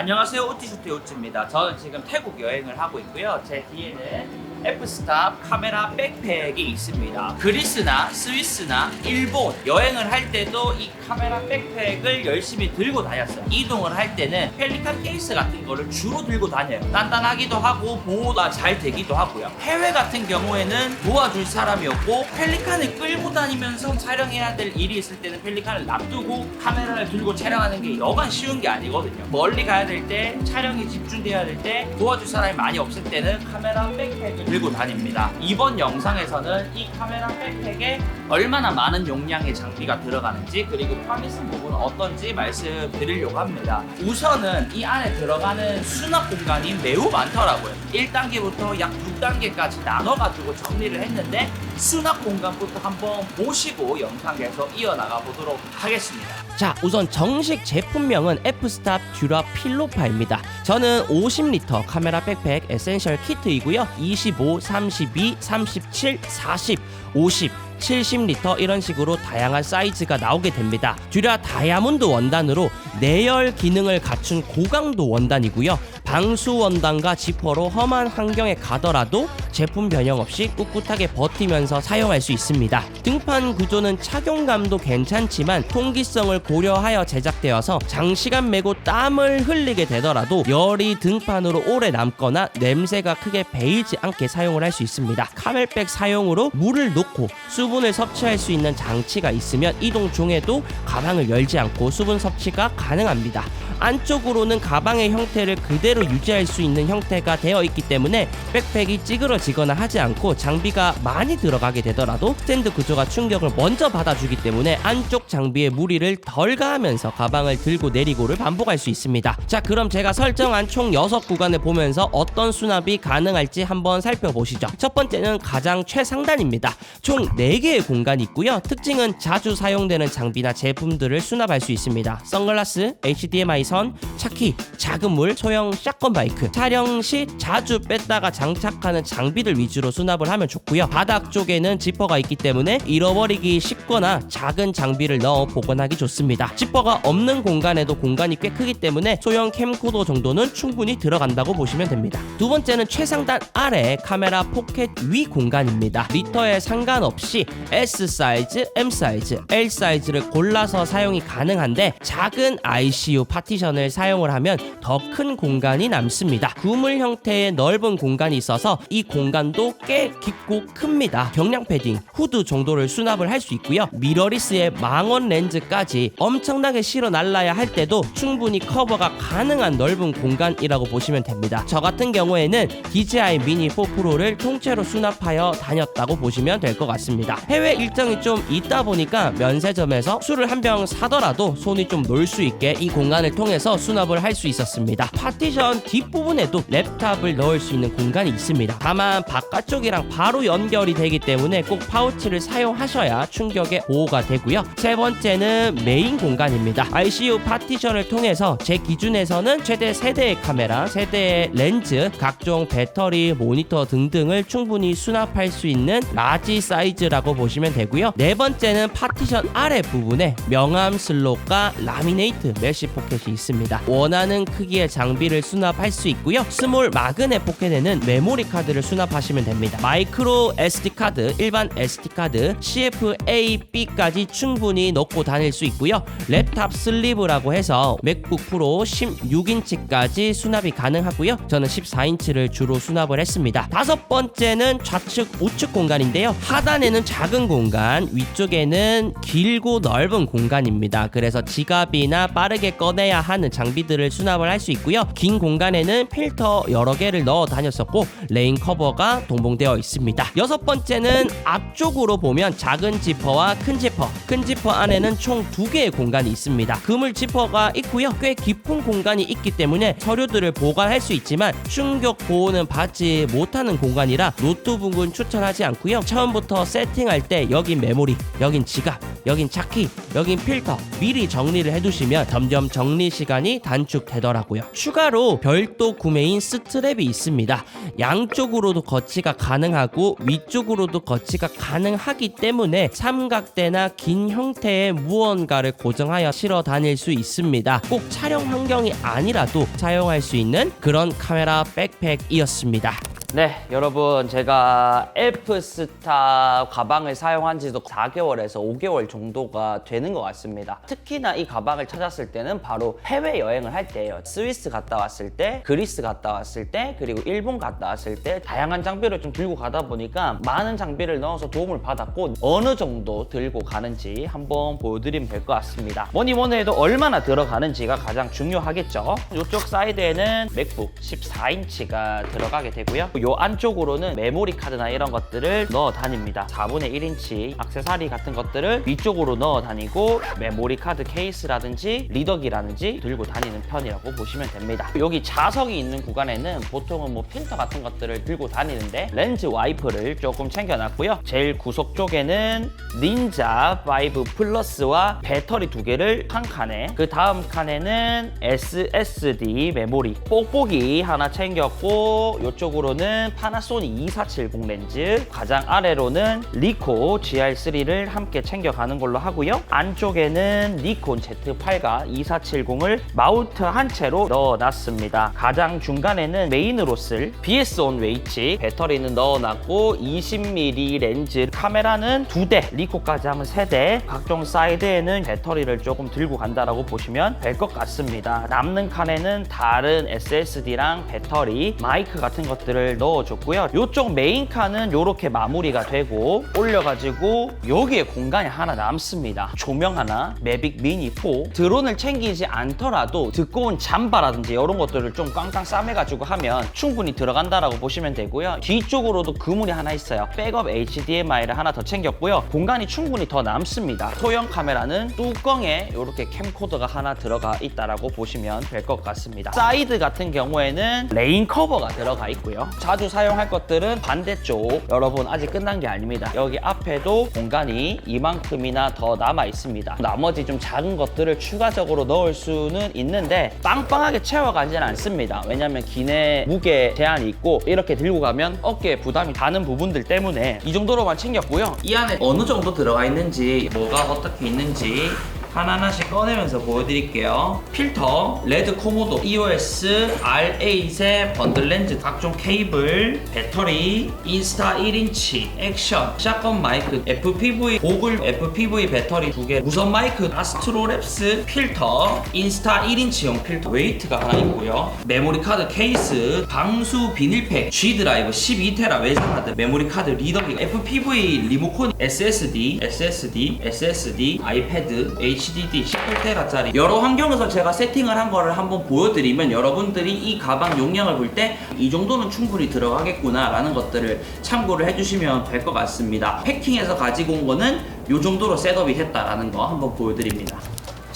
안녕하세요. 우티슈트 우츠입니다. 저는 지금 태국 여행을 하고 있고요. 제 뒤에는 F스탑 카메라 백팩이 있습니다. 그리스나 스위스나 일본 여행을 할 때도 이 카메라 백팩을 열심히 들고 다녔어요. 이동을 할 때는 펠리칸 케이스 같은 거를 주로 들고 다녀요. 단단하기도 하고 보호가 잘 되기도 하고요. 해외 같은 경우에는 도와줄 사람이 없고 펠리칸을 끌고 다니면서 촬영해야 될 일이 있을 때는 펠리칸을 놔두고 카메라를 들고 촬영하는 게 여간 쉬운 게 아니거든요. 멀리 가야 될 때 촬영이 집중돼야 될 때 도와줄 사람이 많이 없을 때는 카메라 백팩을 들고 다닙니다. 이번 영상에서는 이 카메라 백팩에 얼마나 많은 용량의 장비가 들어가는지 그리고 편의성 부분은 어떤지 말씀드리려고 합니다 우선은 이 안에 들어가는 수납 공간이 매우 많더라고요 1단계부터 약 6단계까지 나눠가지고 정리를 했는데 수납 공간부터 한번 보시고 영상 계속 이어나가 보도록 하겠습니다 자, 우선 정식 제품명은 F스탑 듀라 필로파입니다. 저는 50리터 카메라 백팩 에센셜 키트이고요. 25, 32, 37, 40, 50, 70리터 이런 식으로 다양한 사이즈가 나오게 됩니다. 듀라 다이아몬드 원단으로 내열 기능을 갖춘 고강도 원단이고요. 방수 원단과 지퍼로 험한 환경에 가더라도 제품 변형 없이 꿋꿋하게 버티면서 사용할 수 있습니다. 등판 구조는 착용감도 괜찮지만 통기성을 고려하여 제작되어서 장시간 메고 땀을 흘리게 되더라도 열이 등판으로 오래 남거나 냄새가 크게 배이지 않게 사용을 할 수 있습니다. 카멜백 사용으로 물을 넣고 수분을 섭취할 수 있는 장치가 있으면 이동 중에도 가방을 열지 않고 수분 섭취가 가능합니다. 안쪽으로는 가방의 형태를 그대로 유지할 수 있는 형태가 되어 있기 때문에 백팩이 찌그러지거나 하지 않고 장비가 많이 들어가게 되더라도 스탠드 구조가 충격을 먼저 받아주기 때문에 안쪽 장비에 무리를 덜 가하면서 가방을 들고 내리고를 반복할 수 있습니다. 자 그럼 제가 설정한 총 6구간을 보면서 어떤 수납이 가능할지 한번 살펴보시죠. 첫 번째는 가장 최상단입니다. 총 4개의 공간이 있고요. 특징은 자주 사용되는 장비나 제품들을 수납할 수 있습니다. 선글라스, HDMI 선, 차키, 작은 물, 소형 샷건 바이크, 촬영 시 자주 뺐다가 장착하는 장비들 위주로 수납을 하면 좋고요. 바닥 쪽에는 지퍼가 있기 때문에 잃어버리기 쉽거나 작은 장비를 넣어 보관하기 좋습니다. 지퍼가 없는 공간에도 공간이 꽤 크기 때문에 소형 캠코더 정도는 충분히 들어간다고 보시면 됩니다. 두 번째는 최상단 아래 카메라 포켓 위 공간입니다. 리터에 상관없이 S 사이즈, M 사이즈, L 사이즈를 골라서 사용이 가능한데 작은 ICU 파티 션을 사용을 하면 더 큰 공간이 남습니다. 구물 형태의 넓은 공간이 있어서 이 공간도 꽤 깊고 큽니다. 경량 패딩, 후드 정도를 수납을 할 수 있고요. 미러리스의 망원 렌즈까지 엄청나게 실어 날라야 할 때도 충분히 커버가 가능한 넓은 공간이라고 보시면 됩니다. 저 같은 경우에는 DJI 미니 4 프로를 통째로 수납하여 다녔다고 보시면 될 것 같습니다. 해외 일정이 좀 있다 보니까 면세점에서 술을 한 병 사더라도 손이 좀 놀 수 있게 이 공간을 통해 서 수납을 할 수 있었습니다. 파티션 뒷부분에도 랩탑을 넣을 수 있는 공간이 있습니다. 다만 바깥쪽이랑 바로 연결이 되기 때문에 꼭 파우치를 사용하셔야 충격에 보호가 되고요. 세 번째는 메인 공간입니다. ICU 파티션을 통해서 제 기준에서는 최대 세대의 카메라, 세대의 렌즈, 각종 배터리, 모니터 등등을 충분히 수납할 수 있는 라지 사이즈라고 보시면 되고요. 네 번째는 파티션 아래 부분에 명암 슬롯과 라미네이트 메쉬 포켓이 있습니다. 원하는 크기의 장비를 수납할 수 있고요. 스몰 마그넷 포켓에는 메모리 카드를 수납하시면 됩니다. 마이크로 SD 카드, 일반 SD 카드, CFA B까지 충분히 넣고 다닐 수 있고요. 랩탑 슬리브라고 해서 맥북 프로 16인치까지 수납이 가능하고요. 저는 14인치를 주로 수납을 했습니다. 다섯 번째는 좌측 우측 공간인데요. 하단에는 작은 공간, 위쪽에는 길고 넓은 공간입니다. 그래서 지갑이나 빠르게 꺼내야 하는 장비들을 수납을 할 수 있고요. 긴 공간에는 필터 여러 개를 넣어 다녔었고 레인 커버가 동봉되어 있습니다. 여섯 번째는 앞쪽으로 보면 작은 지퍼와 큰 지퍼, 큰 지퍼 안에는 총 두 개의 공간이 있습니다. 그물 지퍼가 있고요. 꽤 깊은 공간이 있기 때문에 서류들을 보관할 수 있지만 충격 보호는 받지 못하는 공간이라 노트북은 추천하지 않고요. 처음부터 세팅할 때 여긴 메모리, 여긴 지갑, 여긴 차키, 여긴 필터 미리 정리를 해두시면 점점 정리 정리 시간이 단축되더라고요. 추가로 별도 구매인 스트랩이 있습니다. 양쪽으로도 거치가 가능하고 위쪽으로도 거치가 가능하기 때문에 삼각대나 긴 형태의 무언가를 고정하여 실어 다닐 수 있습니다. 꼭 촬영 환경이 아니라도 사용할 수 있는 그런 카메라 백팩이었습니다. 네, 여러분 제가 F스타 가방을 사용한 지도 4개월에서 5개월 정도가 되는 것 같습니다. 특히나 이 가방을 찾았을 때는 바로 해외 여행을 할 때예요. 스위스 갔다 왔을 때, 그리스 갔다 왔을 때, 그리고 일본 갔다 왔을 때 다양한 장비를 좀 들고 가다 보니까 많은 장비를 넣어서 도움을 받았고 어느 정도 들고 가는지 한번 보여드리면 될 것 같습니다. 뭐니 뭐니 해도 얼마나 들어가는지가 가장 중요하겠죠. 이쪽 사이드에는 맥북 14인치가 들어가게 되고요. 요 안쪽으로는 메모리 카드나 이런 것들을 넣어 다닙니다. 4분의 1인치 액세서리 같은 것들을 위쪽으로 넣어 다니고 메모리 카드 케이스라든지 리더기라든지 들고 다니는 편이라고 보시면 됩니다. 여기 자석이 있는 구간에는 보통은 뭐 필터 같은 것들을 들고 다니는데 렌즈 와이프를 조금 챙겨놨고요. 제일 구석 쪽에는 닌자 5 플러스와 배터리 두 개를 한 칸에 그 다음 칸에는 SSD 메모리 뽁뽁이 하나 챙겼고 이쪽으로는 파나소닉 2470 렌즈 가장 아래로는 리코 GR3를 함께 챙겨가는 걸로 하고요. 안쪽에는 니콘 Z8과 2470을 마우트 한 채로 넣어놨습니다. 가장 중간에는 메인으로 쓸 BS 온 웨이치 배터리는 넣어놨고 20mm 렌즈 카메라는 두 대 리코까지 하면 세 대 각종 사이드에는 배터리를 조금 들고 간다라고 보시면 될 것 같습니다. 남는 칸에는 다른 SSD랑 배터리 마이크 같은 것들을 넣어줬고요. 이쪽 메인 칸은 이렇게 마무리가 되고 올려가지고 여기에 공간이 하나 남습니다. 조명 하나 매빅 미니 4 드론을 챙기지 않더라도 두꺼운 잠바라든지 이런 것들을 좀 꽝꽝 싸매가지고 하면 충분히 들어간다라고 보시면 되고요. 뒤쪽으로도 그물이 하나 있어요. 백업 HDMI를 하나 더 챙겼고요. 공간이 충분히 더 남습니다. 소형 카메라는 뚜껑에 이렇게 캠코더가 하나 들어가 있다라고 보시면 될 것 같습니다. 사이드 같은 경우에는 레인 커버가 들어가 있고요 자주 사용할 것들은 반대쪽. 여러분 아직 끝난 게 아닙니다. 여기 앞에도 공간이 이만큼이나 더 남아 있습니다. 나머지 좀 작은 것들을 추가적으로 넣을 수는 있는데 빵빵하게 채워가지는 않습니다. 왜냐면 기내 무게 제한이 있고 이렇게 들고 가면 어깨에 부담이 가는 부분들 때문에 이 정도로만 챙겼고요. 이 안에 어느 정도 들어가 있는지 뭐가 어떻게 있는지 하나하나씩 꺼내면서 보여드릴게요. 필터, 레드 코모도, EOS, R8의 번들 렌즈, 각종 케이블, 배터리, 인스타 1인치, 액션, 샷건 마이크, FPV, 고글 FPV 배터리 두 개, 무선 마이크, 아스트로랩스, 필터, 인스타 1인치용 필터, 웨이트가 하나 있고요. 메모리 카드 케이스, 방수 비닐팩, G 드라이브 12테라 외장하드, 메모리 카드 리더기, FPV 리모컨, SSD, SSD, SSD, 아이패드, HDD 18테라짜리. 여러 환경에서 제가 세팅을 한 거를 한번 보여드리면 여러분들이 이 가방 용량을 볼 때 이 정도는 충분히 들어가겠구나 라는 것들을 참고를 해주시면 될 것 같습니다. 패킹해서 가지고 온 거는 이 정도로 셋업이 됐다라는 거 한번 보여드립니다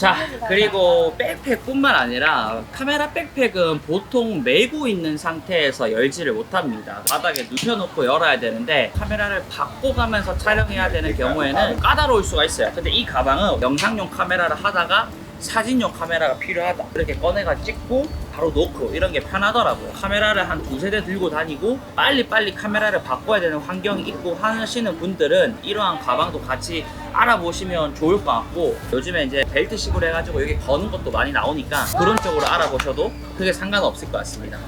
자 그리고 백팩뿐만 아니라 카메라 백팩은 보통 메고 있는 상태에서 열지를 못합니다. 바닥에 눕혀놓고 열어야 되는데 카메라를 바꿔 가면서 촬영해야 되는 경우에는 까다로울 수가 있어요. 근데 이 가방은 영상용 카메라를 하다가 사진용 카메라가 필요하다. 이렇게 꺼내가 찍고 바로 놓고 이런 게 편하더라고요. 카메라를 한 두세 대 들고 다니고 빨리빨리 카메라를 바꿔야 되는 환경이 있고 하시는 분들은 이러한 가방도 같이 알아보시면 좋을 것 같고 요즘에 이제 벨트식으로 해가지고 여기 거는 것도 많이 나오니까 그런 쪽으로 알아보셔도 크게 상관없을 것 같습니다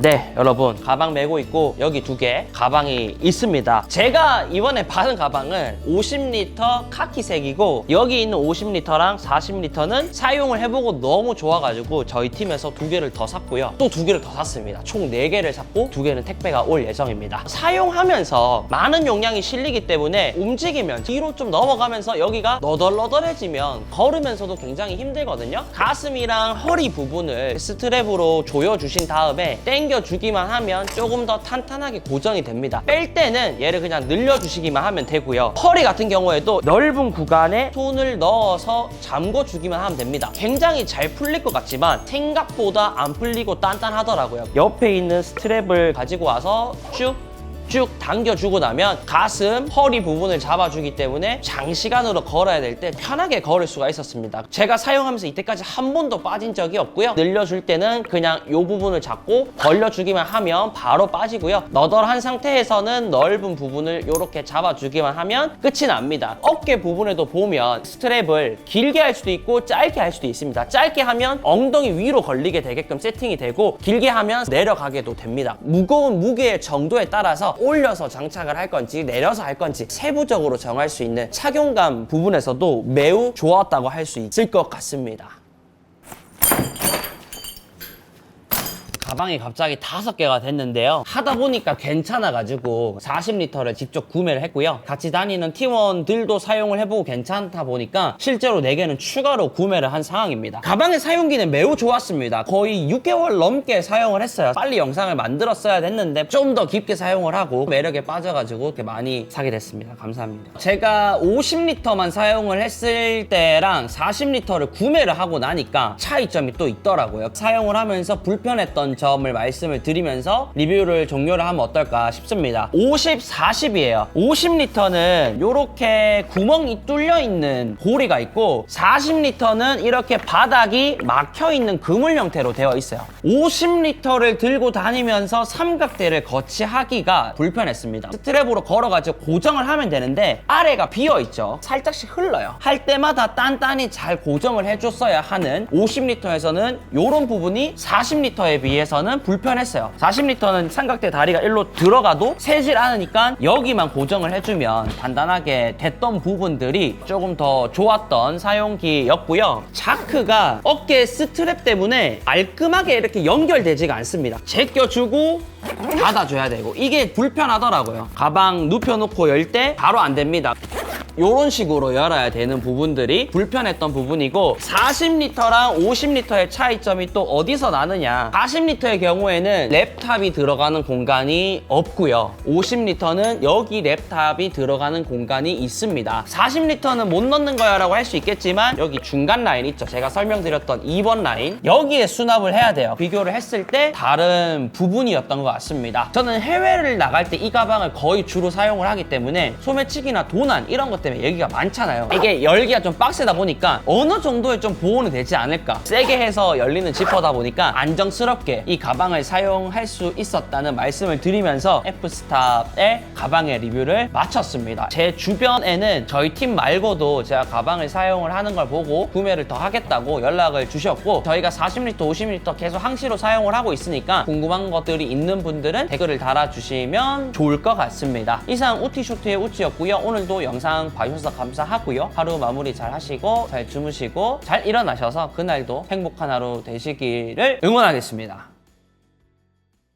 네 여러분. 가방 메고 있고 여기 두 개 가방이 있습니다. 제가 이번에 받은 가방은 50리터 카키색이고 여기 있는 50리터랑 40리터는 사용을 해보고 너무 좋아가지고 저희 팀에서 두 개를 더 샀고요. 또 두 개를 더 샀습니다. 총 네 개를 샀고 두 개는 택배가 올 예정입니다. 사용하면서 많은 용량이 실리기 때문에 움직이면 뒤로 좀 넘어가면서 여기가 너덜너덜해지면 걸으면서도 굉장히 힘들거든요. 가슴이랑 허리 부분을 스트랩으로 조여주신 다음에 당겨주기만 하면 조금 더 탄탄하게 고정이 됩니다. 뺄 때는 얘를 그냥 늘려주시기만 하면 되고요. 허리 같은 경우에도 넓은 구간에 손을 넣어서 잠궈주기만 하면 됩니다. 굉장히 잘 풀릴 것 같지만 생각보다 안 풀리고 단단하더라고요. 옆에 있는 스트랩을 가지고 와서 쭉 쭉 당겨주고 나면 가슴, 허리 부분을 잡아주기 때문에 장시간으로 걸어야 될 때 편하게 걸을 수가 있었습니다. 제가 사용하면서 이때까지 한 번도 빠진 적이 없고요. 늘려줄 때는 그냥 이 부분을 잡고 벌려주기만 하면 바로 빠지고요. 너덜한 상태에서는 넓은 부분을 이렇게 잡아주기만 하면 끝이 납니다. 어깨 부분에도 보면 스트랩을 길게 할 수도 있고 짧게 할 수도 있습니다. 짧게 하면 엉덩이 위로 걸리게 되게끔 세팅이 되고 길게 하면 내려가게도 됩니다. 무거운 무게의 정도에 따라서 올려서 장착을 할 건지 내려서 할 건지 세부적으로 정할 수 있는 착용감 부분에서도 매우 좋았다고 할 수 있을 것 같습니다. 가방이 갑자기 다섯 개가 됐는데요. 하다 보니까 괜찮아가지고 40리터를 직접 구매를 했고요. 같이 다니는 팀원들도 사용을 해보고 괜찮다 보니까 실제로 4개는 추가로 구매를 한 상황입니다. 가방의 사용기는 매우 좋았습니다. 거의 6개월 넘게 사용을 했어요. 빨리 영상을 만들었어야 됐는데 좀 더 깊게 사용을 하고 매력에 빠져가지고 이렇게 많이 사게 됐습니다. 감사합니다. 제가 50리터만 사용을 했을 때랑 40리터를 구매를 하고 나니까 차이점이 또 있더라고요. 사용을 하면서 불편했던 점을 말씀을 드리면서 리뷰를 종료를 하면 어떨까 싶습니다. 50, 40이에요. 50리터는 이렇게 구멍이 뚫려 있는 고리가 있고 40리터는 이렇게 바닥이 막혀 있는 그물 형태로 되어 있어요. 50리터를 들고 다니면서 삼각대를 거치하기가 불편했습니다. 스트랩으로 걸어가지고 고정을 하면 되는데 아래가 비어 있죠. 살짝씩 흘러요. 할 때마다 단단히 잘 고정을 해줬어야 하는 50리터에서는 이런 부분이 40리터에 비해 서는 불편했어요. 40리터는 삼각대 다리가 일로 들어가도 새질 않으니까 여기만 고정을 해주면 단단하게 됐던 부분들이 조금 더 좋았던 사용기였고요. 자크가 어깨 스트랩 때문에 깔끔하게 이렇게 연결되지가 않습니다. 제껴주고 닫아줘야 되고 이게 불편하더라고요. 가방 눕혀놓고 열 때 바로 안 됩니다. 이런 식으로 열어야 되는 부분들이 불편했던 부분이고 40리터랑 50리터의 차이점이 또 어디서 나느냐. 40리터의 경우에는 랩탑이 들어가는 공간이 없고요. 50리터는 여기 랩탑이 들어가는 공간이 있습니다. 40리터는 못 넣는 거야 라고 할 수 있겠지만 여기 중간 라인 있죠. 제가 설명드렸던 2번 라인. 여기에 수납을 해야 돼요. 비교를 했을 때 다른 부분이었던 것 같습니다. 저는 해외를 나갈 때 이 가방을 거의 주로 사용을 하기 때문에 소매치기나 도난 이런 것 때문에 얘기가 많잖아요. 이게 열기가 좀 빡세다 보니까 어느 정도의 좀 보호는 되지 않을까. 세게 해서 열리는 지퍼다 보니까 안정스럽게 이 가방을 사용할 수 있었다는 말씀을 드리면서 F스탑의 가방의 리뷰를 마쳤습니다. 제 주변에는 저희 팀 말고도 제가 가방을 사용을 하는 걸 보고 구매를 더 하겠다고 연락을 주셨고 저희가 40리터 50리터 계속 항시로 사용을 하고 있으니까 궁금한 것들이 있는 분들은 댓글을 달아주시면 좋을 것 같습니다. 이상 우티쇼트의 우찌였고요. 오늘도 영상 봐주셔서 감사하고요. 하루 마무리 잘 하시고 잘 주무시고 잘 일어나셔서 그날도 행복한 하루 되시기를 응원하겠습니다